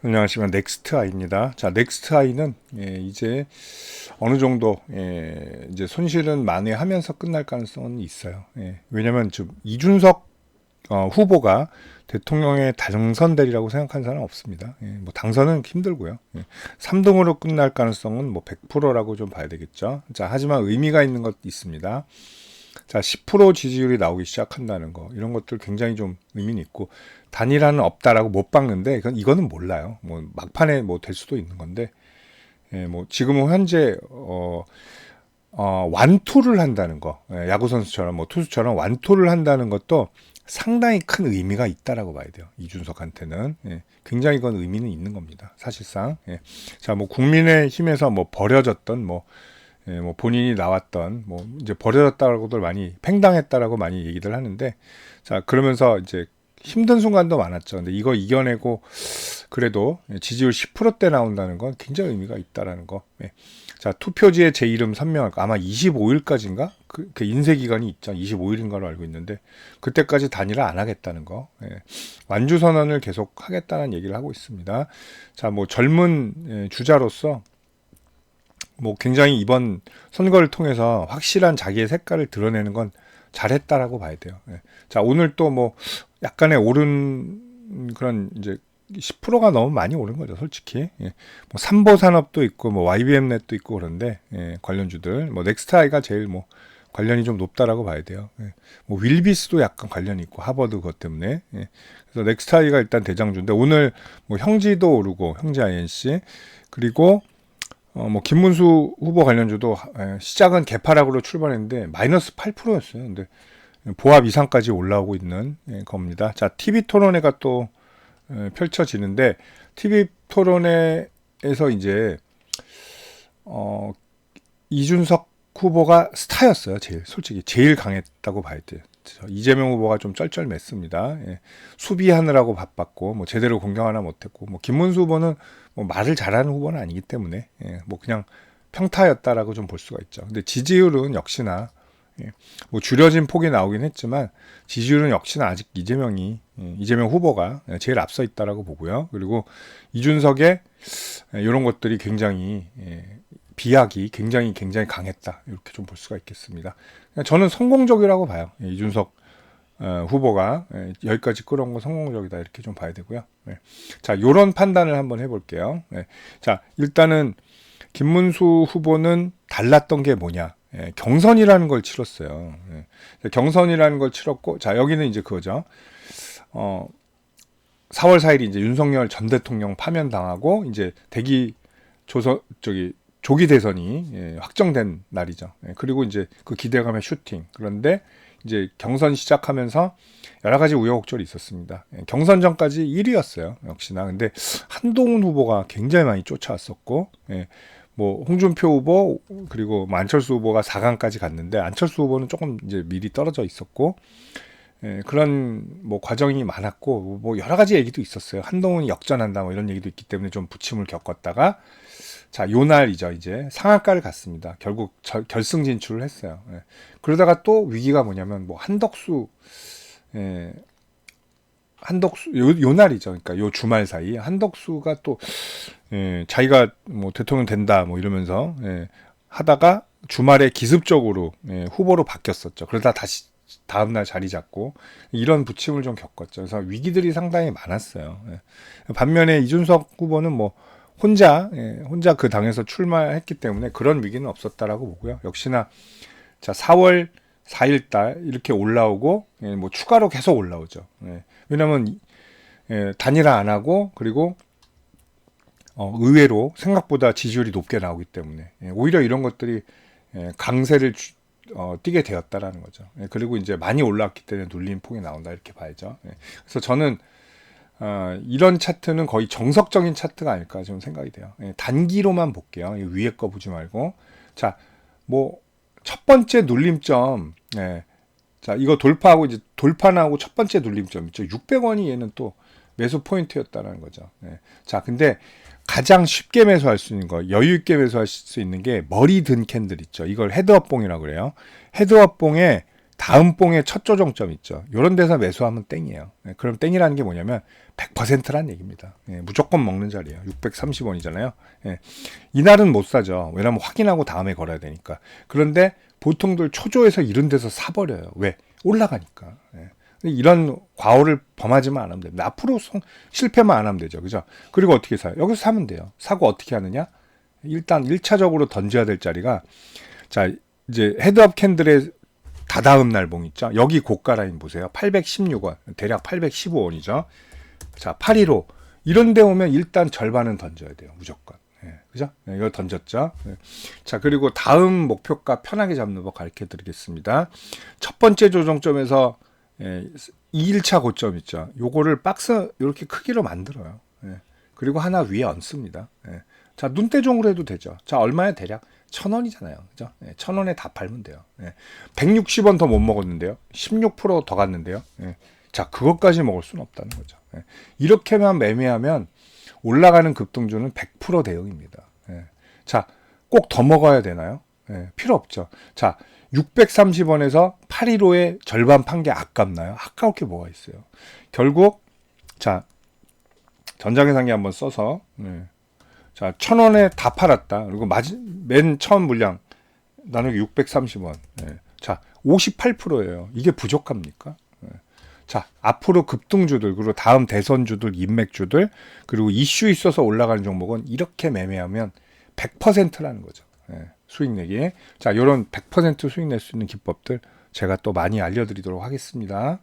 안녕하십니까 넥스트 아이입니다. 자 넥스트 아이는 예, 이제 어느 정도 예, 이제 손실은 만회하면서 끝날 가능성은 있어요. 예, 왜냐하면 지금 이준석 어, 후보가 대통령에 당선되리라고 생각하는 사람은 없습니다. 예, 뭐 당선은 힘들고요. 예, 3등으로 끝날 가능성은 뭐 100%라고 좀 봐야 되겠죠. 자 하지만 의미가 있는 것 있습니다. 자, 10% 지지율이 나오기 시작한다는 거 이런 것들 굉장히 좀 의미는 있고 단일화는 없다라고 못 박는데 이건 이거는 몰라요. 뭐 막판에 뭐 될 수도 있는 건데 예, 뭐 지금은 현재 어, 어 완투를 한다는 거 예, 야구 선수처럼 뭐 투수처럼 완투를 한다는 것도 상당히 큰 의미가 있다라고 봐야 돼요. 이준석한테는 예, 굉장히 그건 의미는 있는 겁니다. 사실상 예. 자뭐 국민의 힘에서 뭐 버려졌던 뭐 예, 뭐 본인이 나왔던 뭐 이제 버려졌다고들 많이 팽당했다라고 많이 얘기들 하는데 자 그러면서 이제 힘든 순간도 많았죠. 근데 이거 이겨내고 그래도 지지율 10%대 나온다는 건 굉장히 의미가 있다라는 거. 예. 자 투표지에 제 이름 선명할 거 아마 25일까지인가 그, 그 인쇄 기간이 있죠. 25일인가로 알고 있는데 그때까지 단일화 안 하겠다는 거. 예. 완주 선언을 계속 하겠다는 얘기를 하고 있습니다. 자 뭐 젊은 예, 주자로서 뭐 굉장히 이번 선거를 통해서 확실한 자기의 색깔을 드러내는 건 잘했다라고 봐야 돼요. 예. 자 오늘 또 뭐 약간의 오른 그런 이제 10%가 너무 많이 오른 거죠, 솔직히. 예. 뭐 삼보 산업도 있고 뭐 YBM넷도 있고 그런데 예, 관련주들 뭐 넥스트아이가 제일 뭐 관련이 좀 높다라고 봐야 돼요. 예. 뭐 윌비스도 약간 관련이 있고 하버드 그것 때문에. 예. 그래서 넥스트아이가 일단 대장주인데 오늘 뭐 형지도 오르고 형지 INC 그리고 어, 뭐 김문수 후보 관련주도 예, 시작은 개파락으로 출발했는데 마이너스 8%였어요. 근데 보합 이상까지 올라오고 있는 예, 겁니다. 자, TV 토론회가 또 예, 펼쳐지는데 TV 토론회에서 이제 어, 이준석 후보가 스타였어요. 제일 솔직히 제일 강했다고 봐야 돼요. 이재명 후보가 좀 쩔쩔맸습니다. 예. 수비하느라고 바빴고 뭐 제대로 공격 하나 못했고 뭐 김문수 후보는 뭐 말을 잘하는 후보는 아니기 때문에 예. 뭐 그냥 평타였다라고 좀 볼 수가 있죠. 근데 지지율은 역시나 예. 뭐 줄여진 폭이 나오긴 했지만 지지율은 역시나 아직 이재명이 예. 이재명 후보가 제일 앞서 있다라고 보고요. 그리고 이준석의 이런 것들이 굉장히 예. 비약이 굉장히 굉장히 강했다 이렇게 좀 볼 수가 있겠습니다. 저는 성공적이라고 봐요. 예, 이준석 어, 후보가 예, 여기까지 끌어온 건 성공적이다 이렇게 좀 봐야 되고요. 네. 자, 이런 판단을 한번 해볼게요. 네. 자, 일단은 김문수 후보는 달랐던 게 뭐냐? 예, 경선이라는 걸 치렀어요. 예. 경선이라는 걸 치렀고, 자 여기는 이제 그거죠. 어, 4월 4일이 이제 윤석열 전 대통령 파면 당하고 이제 대기 조선 저기 조기 대선이 예, 확정된 날이죠. 예, 그리고 이제 그 기대감의 슈팅. 그런데 이제 경선 시작하면서 여러 가지 우여곡절이 있었습니다. 예, 경선 전까지 1위였어요. 역시나. 근데 한동훈 후보가 굉장히 많이 쫓아왔었고, 예, 뭐 홍준표 후보 그리고 뭐 안철수 후보가 4강까지 갔는데 안철수 후보는 조금 이제 미리 떨어져 있었고, 예, 그런 뭐 과정이 많았고 뭐 여러 가지 얘기도 있었어요. 한동훈이 역전한다 뭐 이런 얘기도 있기 때문에 좀 부침을 겪었다가 자, 요 날이죠, 이제. 상한가를 갔습니다. 결국 절, 결승 진출을 했어요. 예. 그러다가 또 위기가 뭐냐면, 뭐, 한덕수, 예, 한덕수, 요, 요 날이죠. 그러니까 요 주말 사이. 한덕수가 또, 예, 자기가 뭐 대통령 된다, 뭐 이러면서, 예, 하다가 주말에 기습적으로, 예, 후보로 바뀌었었죠. 그러다 다시 다음날 자리 잡고 이런 부침을 좀 겪었죠. 그래서 위기들이 상당히 많았어요. 예. 반면에 이준석 후보는 뭐 혼자 예, 혼자 그 당에서 출마했기 때문에 그런 위기는 없었다라고 보고요. 역시나 자 4월 4일 달 이렇게 올라오고 예, 뭐 추가로 계속 올라오죠. 예, 왜냐하면 예, 단일화 안 하고 그리고 어, 의외로 생각보다 지지율이 높게 나오기 때문에 예, 오히려 이런 것들이 예, 강세를 주, 어, 띄게 되었다라는 거죠. 예, 그리고 이제 많이 올라왔기 때문에 눌림 폭이 나온다 이렇게 봐야죠. 예, 그래서 저는 어, 이런 차트는 거의 정석적인 차트가 아닐까 좀 생각이 돼요. 예, 단기로만 볼게요. 위에 거 보지 말고. 자, 뭐, 첫 번째 눌림점, 예. 자, 이거 돌파하고 이제 돌파나고 첫 번째 눌림점 있죠. 600원이 얘는 또 매수 포인트였다는 거죠. 예. 자, 근데 가장 쉽게 매수할 수 있는 거, 여유 있게 매수할 수 있는 게 머리 든 캔들 있죠. 이걸 헤드업 봉이라고 그래요. 헤드업 봉에 다음 봉의 첫 조정점 있죠. 요런 데서 매수하면 땡이에요. 예, 그럼 땡이라는 게 뭐냐면 100%란 얘기입니다. 예, 무조건 먹는 자리예요. 630원이잖아요. 예, 이날은 못 사죠. 왜냐면 확인하고 다음에 걸어야 되니까. 그런데 보통들 초조해서 이런 데서 사버려요. 왜? 올라가니까. 예. 이런 과오를 범하지만 않으면 됩니다. 앞으로 성- 실패만 안 하면 되죠. 그죠? 그리고 어떻게 사요? 여기서 사면 돼요. 사고 어떻게 하느냐? 일단 1차적으로 던져야 될 자리가 자, 이제 헤드업 캔들의 다다음 날봉 있죠. 여기 고가 라인 보세요. 816원. 대략 815원이죠. 자, 815. 이런 데 오면 일단 절반은 던져야 돼요. 무조건. 예, 그죠? 네, 이거 던졌죠. 예. 자, 그리고 다음 목표가 편하게 잡는 법 가르쳐 드리겠습니다. 첫 번째 조정점에서 예, 2일차 고점 있죠. 요거를 박스 이렇게 크기로 만들어요. 예. 그리고 하나 위에 얹습니다. 예. 자, 눈대중으로 해도 되죠. 자, 얼마야 대략? 천 원이잖아요. 그죠? 예, 천 원에 다 팔면 돼요. 예. 160원 더 못 먹었는데요. 16%더 갔는데요. 예. 자, 그것까지 먹을 수는 없다는 거죠. 예. 이렇게만 매매하면 올라가는 급등주는 100% 대응입니다. 예. 자, 꼭 더 먹어야 되나요? 예, 필요 없죠. 자, 630원에서 815에 절반 판 게 아깝나요? 아까울 게 뭐가 있어요. 결국 자 전장계산기 한번 써서 예. 자, 천 원에 다 팔았다. 그리고 마지, 맨 처음 물량 나누기 630원. 예. 자, 58%예요. 이게 부족합니까? 예. 자, 앞으로 급등주들, 그리고 다음 대선주들, 인맥주들, 그리고 이슈 있어서 올라가는 종목은 이렇게 매매하면 100%라는 거죠. 예. 수익 내기. 자, 요런 100% 수익 낼 수 있는 기법들 제가 또 많이 알려드리도록 하겠습니다.